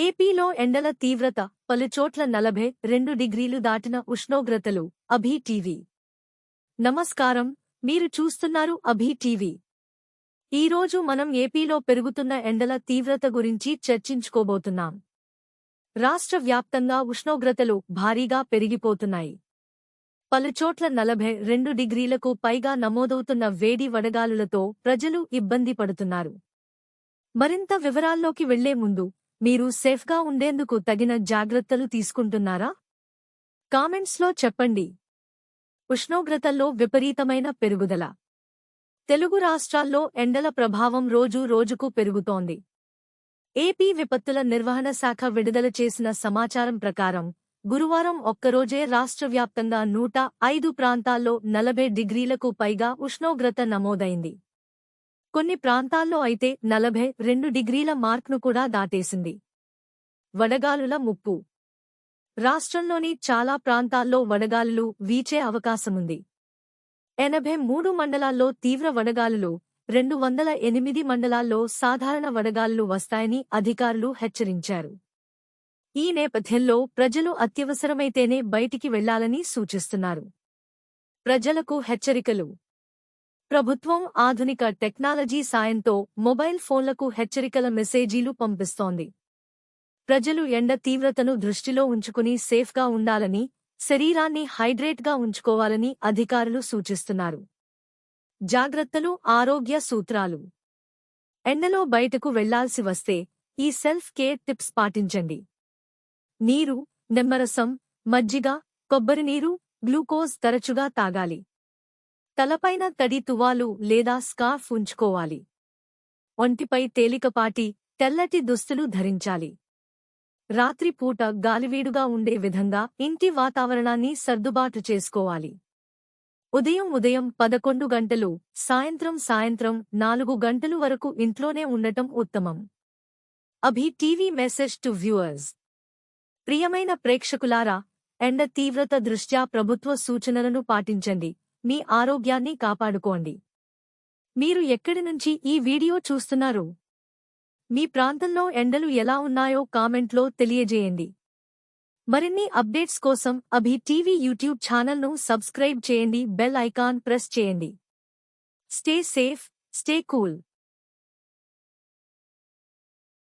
ఏపీలో ఎండల తీవ్రత పలుచోట్ల నలభై రెండు డిగ్రీలు దాటిన ఉష్ణోగ్రతలు అభీ టీవీ. నమస్కారం. మీరు చూస్తున్నారు అభీ టీవీ. ఈరోజు మనం ఏపీలో పెరుగుతున్న ఎండల తీవ్రత గురించి చర్చించుకోబోతున్నాం. రాష్ట్ర వ్యాప్తంగా ఉష్ణోగ్రతలు భారీగా పెరిగిపోతున్నాయి. పలుచోట్ల నలభై రెండు డిగ్రీలకు పైగా నమోదవుతున్న వేడి వడగాలులతో ప్రజలు ఇబ్బంది పడుతున్నారు. మరింత వివరాల్లోకి వెళ్ళే ముందు మీరు సేఫ్గా ఉండేందుకు తగిన జాగ్రత్తలు తీసుకుంటున్నారా? కామెంట్స్లో చెప్పండి. ఉష్ణోగ్రతల్లో విపరీతమైన పెరుగుదల. తెలుగు రాష్ట్రాల్లో ఎండల ప్రభావం రోజు రోజుకు పెరుగుతోంది. ఏపీ విపత్తుల నిర్వహణ శాఖ విడుదల చేసిన సమాచారం ప్రకారం గురువారం ఒక్కరోజే రాష్ట్ర వ్యాప్తంగా నూట ఐదు ప్రాంతాల్లో నలభై డిగ్రీలకు పైగా ఉష్ణోగ్రత నమోదైంది. కొన్ని ప్రాంతాల్లో అయితే నలభై రెండు డిగ్రీల మార్క్ను కూడా దాటేసింది. వడగాలుల ముప్పు. రాష్ట్రంలోని చాలా ప్రాంతాల్లో వడగాలులు వీచే అవకాశముంది. ఎనభై మూడు మండలాల్లో తీవ్ర వడగాలులు రెండు వందల ఎనిమిది మండలాల్లో సాధారణ వడగాలులు వస్తాయని అధికారులు హెచ్చరించారు. ఈ నేపథ్యంలో ప్రజలు అత్యవసరమైతేనే బయటికి వెళ్ళాలని సూచిస్తున్నారు. ప్రజలకు హెచ్చరికలు. ప్రభుత్వం ఆధునిక టెక్నాలజీ సాయంతో మొబైల్ ఫోన్లకు హెచ్చరికల మెసేజీలు పంపిస్తోంది. ప్రజలు ఎండ తీవ్రతను దృష్టిలో ఉంచుకుని సేఫ్గా ఉండాలని శరీరాన్ని హైడ్రేట్గా ఉంచుకోవాలని అధికారులు సూచిస్తున్నారు. జాగ్రత్తలు ఆరోగ్య సూత్రాలు. ఎండలో బయటకు వెళ్ళాల్సి వస్తే ఈ సెల్ఫ్ కేర్ టిప్స్ పాటించండి. నీరు నిమ్మరసం మజ్జిగ కొబ్బరి నీరు గ్లూకోజ్ తరచుగా తాగాలి. తలపైన తడి తువాలు లేదా స్కార్ఫ్ ఉంచుకోవాలి. ఒంటిపై తేలికపాటి తెల్లటి దుస్తులు ధరించాలి. రాత్రిపూట గాలివీడుగా ఉండే విధంగా ఇంటి వాతావరణాన్ని సర్దుబాటు చేసుకోవాలి. ఉదయం ఉదయం పదకొండు గంటలు సాయంత్రం సాయంత్రం నాలుగు గంటలు వరకు ఇంట్లోనే ఉండటం ఉత్తమం. Abhi TV message to viewers. ప్రియమైన ప్రేక్షకులారా ఎండ తీవ్రత దృష్ట్యా ప్రభుత్వ సూచనలను పాటించండి. మీ ఆరోగ్యాన్ని కాపాడుకోండి. మీరు ఎక్కడి నుంచి ఈ వీడియో చూస్తున్నారు? మీ ప్రాంతంలో ఎండలు ఎలా ఉన్నాయో కామెంట్లో తెలియజేయండి. మరిన్ని అప్డేట్స్ కోసం అభి టీవీ యూట్యూబ్ ఛానల్ను సబ్స్క్రైబ్ చేయండి బెల్ ఐకాన్ ప్రెస్ చేయండి. Stay safe stay cool.